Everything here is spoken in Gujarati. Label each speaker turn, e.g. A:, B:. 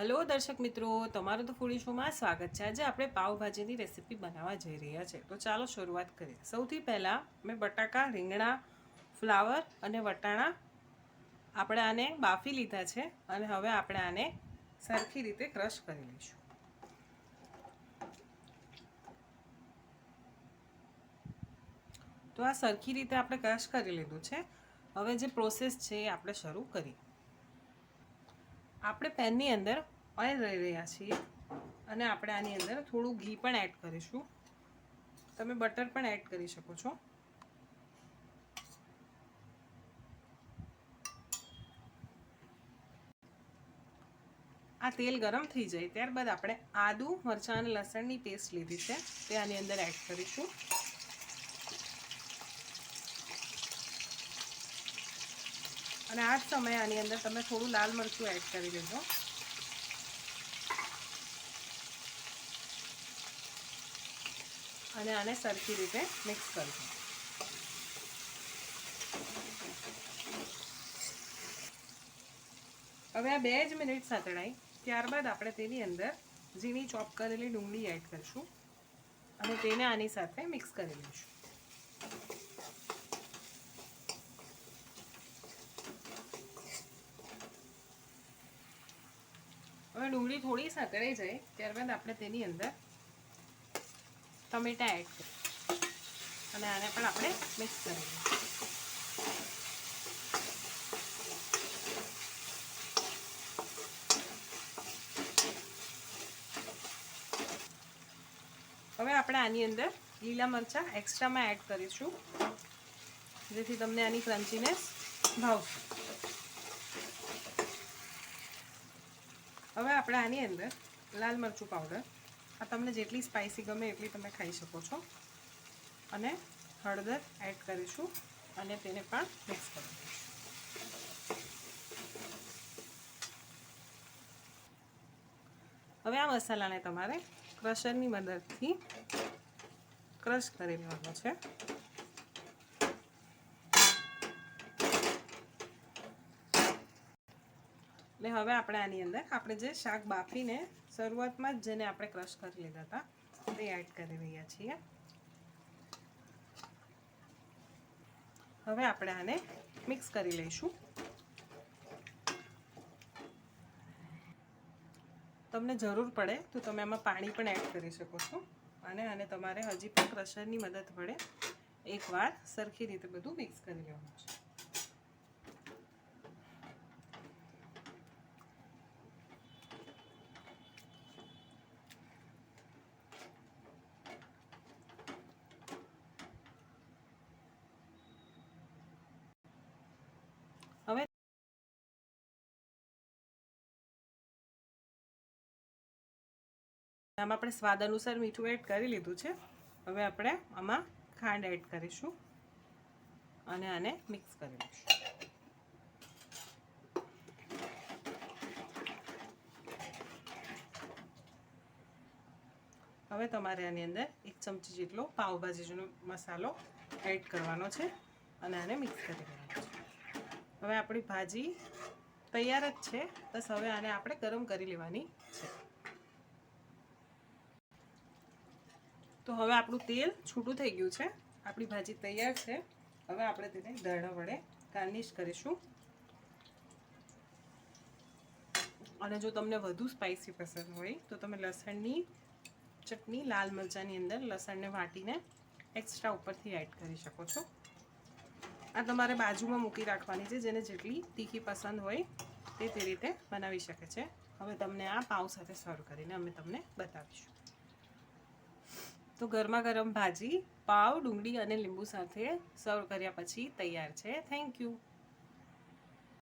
A: હલો દર્શક મિત્રો, તમારું તો ફૂડી શોમાં સ્વાગત છે. આજે આપણે પાવભાજીની રેસીપી બનાવવા જઈ રહ્યા છે. તો ચાલો શરૂઆત કરીએ. સૌથી પહેલાં મેં બટાકા, રીંગણા, ફ્લાવર અને વટાણા આપણે આને બાફી લીધા છે અને હવે આપણે આને સરખી રીતે ક્રશ કરી લઈશું. તો આ સરખી રીતે આપણે ક્રશ કરી લીધું છે. હવે જે પ્રોસેસ છે એ આપણે શરૂ કરીએ. આપણે પેનની અંદર ઓઇલ લઈ રહ્યા છીએ અને આપણે આની અંદર થોડું ઘી પણ એડ કરીશું. તમે બટર પણ એડ કરી શકો છો. આ તેલ ગરમ થઈ જાય ત્યારબાદ આપણે આદુ, મરચાં અને લસણની પેસ્ટ લીધી છે તે આની અંદર એડ કરીશું. અને આ જ સમયે આની અંદર તમે થોડું લાલ મરચું એડ કરી દેજો. અને આને સરખી રીતે મિક્સ કરજો. હવે આ બે જ મિનિટ સાતડાઈ ત્યારબાદ આપણે તેની અંદર ઝીણી ચોપ કરેલી ડુંગળી એડ કરીશું અને તેને આની સાથે મિક્સ કરી લઈશું. હવે ડુંગળી થોડી સાંકળાઈ જાય, ત્યારબાદ આપણે તેની અંદર ટમેટા એડ કરીએ. અને આને પણ આપણે મિક્સ કરી લઈએ. હવે આપણે આની અંદર લીલા મરચાં એક્સ્ટ્રામાં એડ કરીશું, જેથી તમને આની ક્રન્ચીનેસ ભાવશે. હવે આપણે આની અંદર લાલ મરચું પાવડર આ તમને જેટલી સ્પાઇસી ગમે એટલી તમે ખાઈ શકો છો. અને હળદર એડ કરીશું અને તેને પણ મિક્સ કરી હવે આ મસાલાને તમારે ક્રશરની મદદથી ક્રશ કરી લેવાનો છે. એટલે હવે આપણે આની અંદર આપણે જે શાક બાફીને શરૂઆતમાં જ જેને આપણે ક્રશ કરી લીધા હતા, તે એડ કરી રહ્યા છીએ. હવે આપણે આને મિક્સ કરી લઈશું. તમને જરૂર પડે તો તમે આમાં પાણી પણ એડ કરી શકો છો અને આને તમારે હજી પણ ક્રશરની મદદ વડે એકવાર સરખી રીતે બધું મિક્સ કરી લેવાનું છે હવે આમાં આપણે સ્વાદ અનુસાર મીઠું એડ કરી લીધું છે. હવે આપણે આમાં ખાંડ એડ કરીશું અને આને મિક્સ કરી લઈશું. હવે તમારે આની અંદર એક ચમચી જેટલો પાવભાજીનો મસાલો એડ કરવાનો છે અને આને મિક્સ કરી દેવાનો છે. હવે આપણી ભાજી તૈયાર જ છે. બસ હવે આને આપણે ગરમ કરી લેવાની છે. તો હવે આપણું તેલ છૂટું થઈ ગયું છે. આપણી ભાજી તૈયાર છે. હવે આપણે તેને દરણા વડે ગાર્નિશ કરીશું. અને જો તમને વધુ સ્પાઇસી પસંદ હોય, તો તમે લસણની ચટણી, લાલ મરચાંની અંદર લસણને વાટીને એક્સ્ટ્રા ઉપરથી એડ કરી શકો છો. આ તમારે બાજુમાં મૂકી રાખવાની છે. જેને જેટલી તીખી પસંદ હોય, તે તે રીતે બનાવી શકે છે. હવે તમને આ પાઉ સાથે સર્વ કરીને અમે તમને બતાવીશું. તો ગરમા ગરમ ભાજી, પાવ, ડુંગળી અને લીંબુ સાથે સર્વ કર્યા પછી તૈયાર છે. Thank you